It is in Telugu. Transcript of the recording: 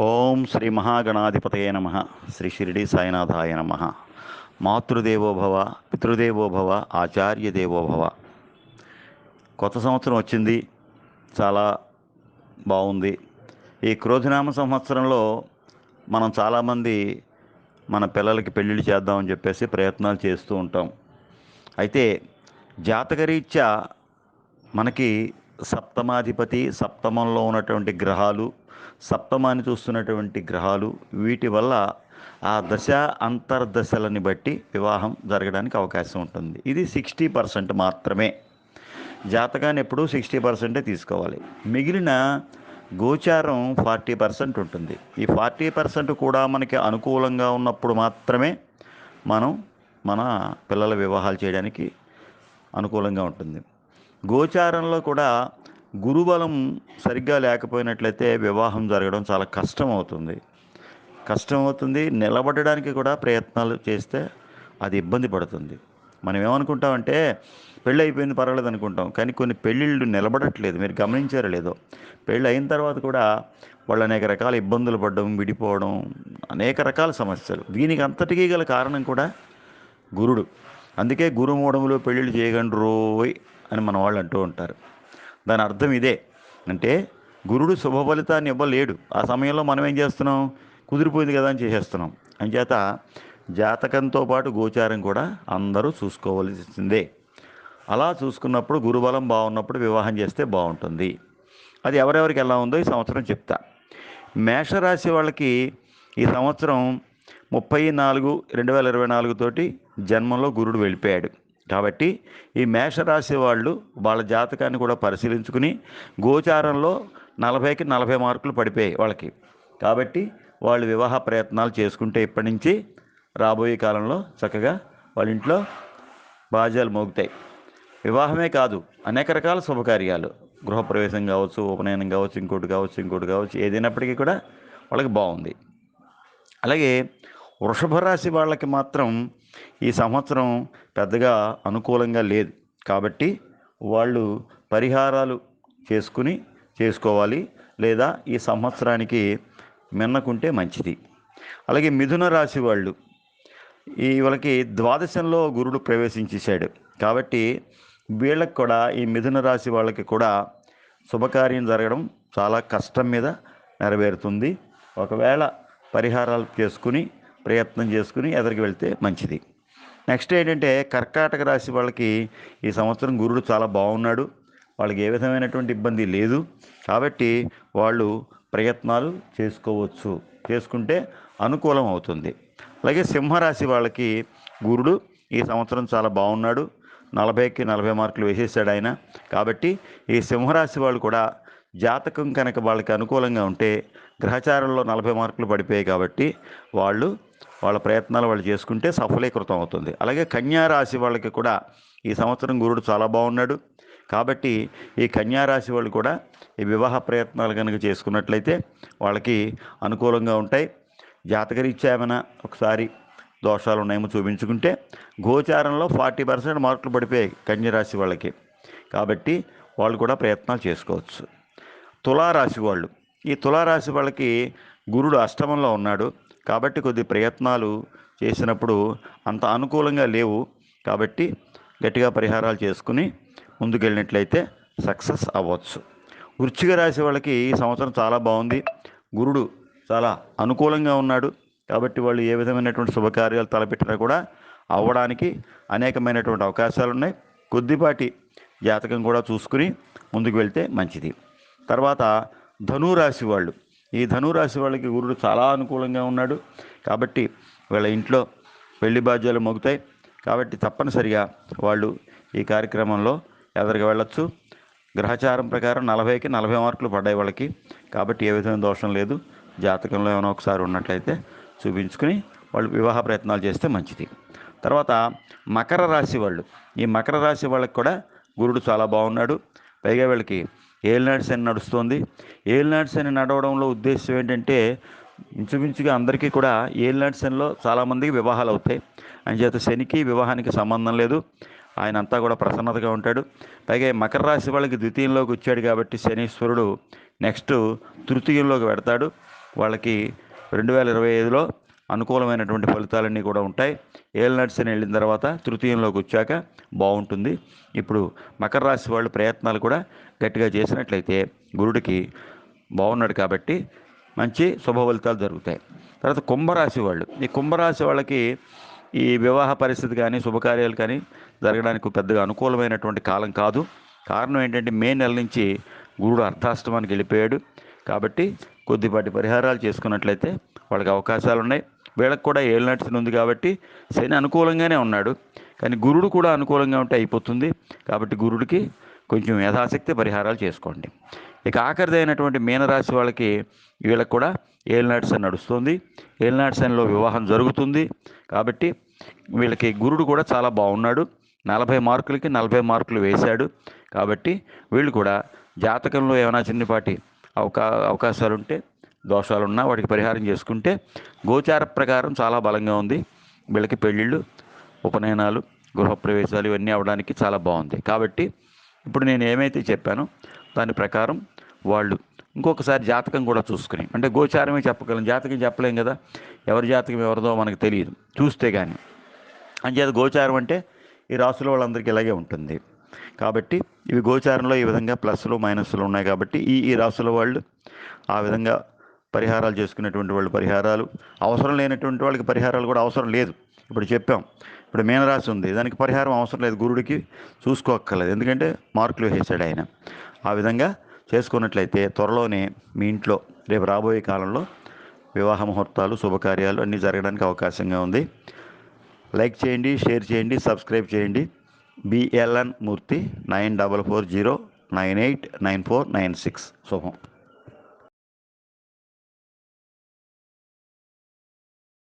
ఓం శ్రీ మహాగణాధిపతయ నమ. శ్రీ షిరిడి సాయినాథాయ నమ. మాతృదేవోభవ పితృదేవోభవ ఆచార్య దేవోభవ కొత్త సంవత్సరం వచ్చింది. చాలా బాగుంది. ఈ క్రోధినామ సంవత్సరంలో మనం చాలామంది మన పిల్లలకి పెళ్ళిళ్ళు చేద్దామని చెప్పేసి ప్రయత్నాలు చేస్తూ ఉంటాం. అయితే జాతకరీత్యా మనకి సప్తమాధిపతి సప్తమంలో ఉన్నటువంటి గ్రహాలు సప్తమాన్ని చూస్తున్నటువంటి గ్రహాలు వీటి వల్ల ఆ దశ అంతర్దశలని బట్టి వివాహం జరగడానికి అవకాశం ఉంటుంది. ఇది సిక్స్టీ పర్సెంట్ మాత్రమే. జాతకాన్ని ఎప్పుడూ సిక్స్టీ పర్సెంటే తీసుకోవాలి. మిగిలిన గోచారం ఫార్టీ పర్సెంట్ ఉంటుంది. ఈ ఫార్టీ పర్సెంట్ కూడా మనకి అనుకూలంగా ఉన్నప్పుడు మాత్రమే మనం మన పిల్లల వివాహాలు చేయడానికి అనుకూలంగా ఉంటుంది. గోచారంలో కూడా గురుబలం సరిగ్గా లేకపోయినట్లయితే వివాహం జరగడం చాలా కష్టం అవుతుంది కష్టం అవుతుంది నిలబడడానికి కూడా ప్రయత్నాలు చేస్తే అది ఇబ్బంది పడుతుంది. మనం ఏమనుకుంటామంటే పెళ్ళి అయిపోయింది పర్వాలేదు అనుకుంటాం కానీ కొన్ని పెళ్ళిళ్ళు నిలబడట్లేదు. మీరు గమనించారో లేదో. పెళ్ళి అయిన తర్వాత కూడా వాళ్ళు అనేక రకాల ఇబ్బందులు పడడం విడిపోవడం అనేక రకాల సమస్యలు. దీనికి అంతటికీ గల కారణం కూడా గురుడు. అందుకే గురుమూఢములు పెళ్ళిళ్ళు చేయగండ్రోయ్ అని మన వాళ్ళు అంటూ ఉంటారు. దాని అర్థం ఇదే. అంటే గురుడు శుభ ఫలితాన్ని ఇవ్వలేడు. ఆ సమయంలో మనం ఏం చేస్తున్నాం? కుదిరిపోయింది కదా అని చేసేస్తున్నాం. అంచేత జాతకంతో పాటు గోచారం కూడా అందరూ చూసుకోవలసిందే. అలా చూసుకున్నప్పుడు గురుబలం బాగున్నప్పుడు వివాహం చేస్తే బాగుంటుంది. అది ఎవరెవరికి ఎలా ఉందో ఈ సంవత్సరం చెప్తా. మేషరాశి వాళ్ళకి ఈ సంవత్సరం ముప్పై నాలుగు రెండు వేల ఇరవై నాలుగు తోటి జన్మంలో గురుడు వెళ్ళిపోయాడు. కాబట్టి ఈ మేషరాశి వాళ్ళు వాళ్ళ జాతకాన్ని కూడా పరిశీలించుకుని గోచారంలో నలభైకి నలభై మార్కులు పడిపోయాయి వాళ్ళకి. కాబట్టి వాళ్ళు వివాహ ప్రయత్నాలు చేసుకుంటే ఇప్పటి నుంచి రాబోయే కాలంలో చక్కగా వాళ్ళ ఇంట్లో బాజాలు మోగుతాయి. వివాహమే కాదు అనేక రకాల శుభకార్యాలు. గృహప్రవేశం కావచ్చు ఉపనయనం కావచ్చు ఇంకోటి కావచ్చు ఇంకోటి కావచ్చు ఏదైనప్పటికీ కూడా వాళ్ళకి బాగుంది. అలాగే వృషభ రాశి వాళ్ళకి మాత్రం ఈ సంవత్సరం పెద్దగా అనుకూలంగా లేదు. కాబట్టి వాళ్ళు పరిహారాలు చేసుకుని చేసుకోవాలి లేదా ఈ సంవత్సరానికి మిన్నకుంటే మంచిది. అలాగే మిథున రాశి వాళ్ళు ఈ వాళ్ళకి ద్వాదశంలో గురుడు ప్రవేశించేశాడు కాబట్టి వీళ్ళకి కూడా ఈ మిథున రాశి వాళ్ళకి కూడా శుభకార్యం జరగడం చాలా కష్టం మీద నెరవేరుతుంది. ఒకవేళ పరిహారాలు చేసుకుని ప్రయత్నం చేసుకుని ఎదరికి వెళ్తే మంచిది. నెక్స్ట్ ఏంటంటే కర్కాటక రాశి వాళ్ళకి ఈ సంవత్సరం గురుడు చాలా బాగున్నాడు. వాళ్ళకి ఏ విధమైనటువంటి ఇబ్బంది లేదు. కాబట్టి వాళ్ళు ప్రయత్నాలు చేసుకోవచ్చు. చేసుకుంటే అనుకూలం అవుతుంది. అలాగే సింహరాశి వాళ్ళకి గురుడు ఈ సంవత్సరం చాలా బాగున్నాడు. నలభైకి నలభై మార్కులు వేసేసాడు ఆయన. కాబట్టి ఈ సింహరాశి వాళ్ళు కూడా జాతకం కనుక వాళ్ళకి అనుకూలంగా ఉంటే గ్రహచారంలో నలభై మార్కులు పడిపోయాయి కాబట్టి వాళ్ళు వాళ్ళ ప్రయత్నాలు వాళ్ళు చేసుకుంటే సఫలీకృతం అవుతుంది. అలాగే కన్యారాశి వాళ్ళకి కూడా ఈ సంవత్సరం గురుడు చాలా బాగున్నాడు. కాబట్టి ఈ కన్యారాశి వాళ్ళు కూడా ఈ వివాహ ప్రయత్నాలు కనుక చేసుకున్నట్లయితే వాళ్ళకి అనుకూలంగా ఉంటాయి. జాతకరీత్యా ఏమైనా ఒకసారి దోషాలు ఉన్నాయేమో చూపించుకుంటే గోచారంలో ఫార్టీ పర్సెంట్ మార్కులు పడిపోయాయి కన్యరాశి వాళ్ళకి. కాబట్టి వాళ్ళు కూడా ప్రయత్నాలు చేసుకోవచ్చు. తులారాశి వాళ్ళు ఈ తులారాశి వాళ్ళకి గురుడు అష్టమంలో ఉన్నాడు. కాబట్టి కొద్ది ప్రయత్నాలు చేసినప్పుడు అంత అనుకూలంగా లేవు. కాబట్టి గట్టిగా పరిహారాలు చేసుకుని ముందుకెళ్ళినట్లయితే సక్సెస్ అవ్వచ్చు. వృశ్చిక రాశి వాళ్ళకి ఈ సంవత్సరం చాలా బాగుంది. గురుడు చాలా అనుకూలంగా ఉన్నాడు. కాబట్టి వాళ్ళు ఏ విధమైనటువంటి శుభకార్యాలు తలపెట్టినా కూడా అవ్వడానికి అనేకమైనటువంటి అవకాశాలు ఉన్నాయి. కొద్దిపాటి జాతకం కూడా చూసుకుని ముందుకు వెళ్తే మంచిది. తర్వాత ధనురాశి వాళ్ళు. ఈ ధనురాశి వాళ్ళకి గురుడు చాలా అనుకూలంగా ఉన్నాడు. కాబట్టి వీళ్ళ ఇంట్లో పెళ్ళి బాధ్యాలు మొగుతాయి. కాబట్టి తప్పనిసరిగా వాళ్ళు ఈ కార్యక్రమంలో ఎదరికి వెళ్ళొచ్చు. గ్రహచారం ప్రకారం నలభైకి నలభై మార్కులు పడ్డాయి వాళ్ళకి. కాబట్టి ఏ విధమైన దోషం లేదు. జాతకంలో ఏమైనా ఒకసారి ఉన్నట్లయితే చూపించుకుని వాళ్ళు వివాహ ప్రయత్నాలు చేస్తే మంచిది. తర్వాత మకర రాశి వాళ్ళు. ఈ మకర రాశి వాళ్ళకి కూడా గురుడు చాలా బాగున్నాడు. పైగా వీళ్ళకి ఏలినాడు శని నడుస్తుంది. ఏలినాడు శని నడవడంలో ఉద్దేశం ఏంటంటే ఇంచుమించుగా అందరికీ కూడా ఏలినాడు శనిలో చాలామందికి వివాహాలు అవుతాయి. అంచేత శనికి వివాహానికి సంబంధం లేదు. ఆయన అంతా కూడా ప్రసన్నతగా ఉంటాడు. పైగా మకర రాశి వాళ్ళకి ద్వితీయంలోకి వచ్చాడు కాబట్టి శనీశ్వరుడు నెక్స్ట్ తృతీయంలోకి పెడతాడు. వాళ్ళకి రెండు వేల ఇరవై ఐదులో అనుకూలమైనటువంటి ఫలితాలన్నీ కూడా ఉంటాయి. ఏళ్ళ నడిచిన వెళ్ళిన తర్వాత తృతీయంలోకి వచ్చాక బాగుంటుంది. ఇప్పుడు మకర రాశి వాళ్ళు ప్రయత్నాలు కూడా గట్టిగా చేసినట్లయితే గురుడికి బాగున్నాడు కాబట్టి మంచి శుభ ఫలితాలు జరుగుతాయి. తర్వాత కుంభరాశి వాళ్ళు. ఈ కుంభరాశి వాళ్ళకి ఈ వివాహ పరిస్థితి కానీ శుభకార్యాలు కానీ జరగడానికి పెద్దగా అనుకూలమైనటువంటి కాలం కాదు. కారణం ఏంటంటే మే నెల నుంచి గురుడు అర్ధాష్టమానికి వెళ్ళిపోయాడు. కాబట్టి కొద్దిపాటి పరిహారాలు చేసుకున్నట్లయితే వాళ్ళకి అవకాశాలు ఉన్నాయి వీళ్ళకి కూడా ఏళ్ళు నడిచిన ఉంది కాబట్టి శని అనుకూలంగానే ఉన్నాడు. కానీ గురుడు కూడా అనుకూలంగా ఉంటే అయిపోతుంది. కాబట్టి గురుడికి కొంచెం యథాశక్తి పరిహారాలు చేసుకోండి. ఇక ఆఖరిదైనటువంటి మీనరాశి వాళ్ళకి వీళ్ళకి కూడా ఏలినాటి శని నడుస్తుంది. ఏలినాటి శనిలో వివాహం జరుగుతుంది. కాబట్టి వీళ్ళకి గురుడు కూడా చాలా బాగున్నాడు. నలభై మార్కులకి నలభై మార్కులు వేశాడు. కాబట్టి వీళ్ళు కూడా జాతకంలో ఏమైనా చిన్నపాటి అవకా అవకాశాలుంటే దోషాలున్నా దోషాలు వాటికి పరిహారం చేసుకుంటే గోచార ప్రకారం చాలా బలంగా ఉంది. వీళ్ళకి పెళ్ళిళ్ళు ఉపనయనాలు గృహప్రవేశాలు ఇవన్నీ అవడానికి చాలా బాగుంది. కాబట్టి ఇప్పుడు నేను ఏమైతే చెప్పానో దాని ప్రకారం వాళ్ళు ఇంకొకసారి జాతకం కూడా చూసుకుని అంటే గోచారమే చెప్పగలం జాతకం చెప్పలేం కదా. ఎవరి జాతకం ఎవరిదో మనకు తెలియదు. చూస్తే కానీ అంచేత గోచారం అంటే ఈ రాసుల వాళ్ళందరికీ ఇలాగే ఉంటుంది. కాబట్టి ఇవి గోచారంలో ఈ విధంగా ప్లస్లు మైనస్లు ఉన్నాయి కాబట్టి ఈ ఈ రాసుల వాళ్ళు ఆ విధంగా పరిహారాలు చేసుకునేటువంటి వాళ్ళు పరిహారాలు అవసరం లేనటువంటి వాళ్ళకి పరిహారాలు కూడా అవసరం లేదు. ఇప్పుడు చెప్పాం ఇప్పుడు మీనరాశి ఉంది దానికి పరిహారం అవసరం లేదు గురుడికి చూసుకోక్కర్లేదు. ఎందుకంటే మార్కులు వేసాడు ఆయన. ఆ విధంగా చేసుకున్నట్లయితే త్వరలోనే మీ ఇంట్లో రేపు రాబోయే కాలంలో వివాహ ముహూర్తాలు శుభకార్యాలు అన్నీ జరగడానికి అవకాశంగా ఉంది. లైక్ చేయండి షేర్ చేయండి సబ్స్క్రైబ్ చేయండి. BLN Murthy nine double four zero nine eight nine four nine six. శుభం.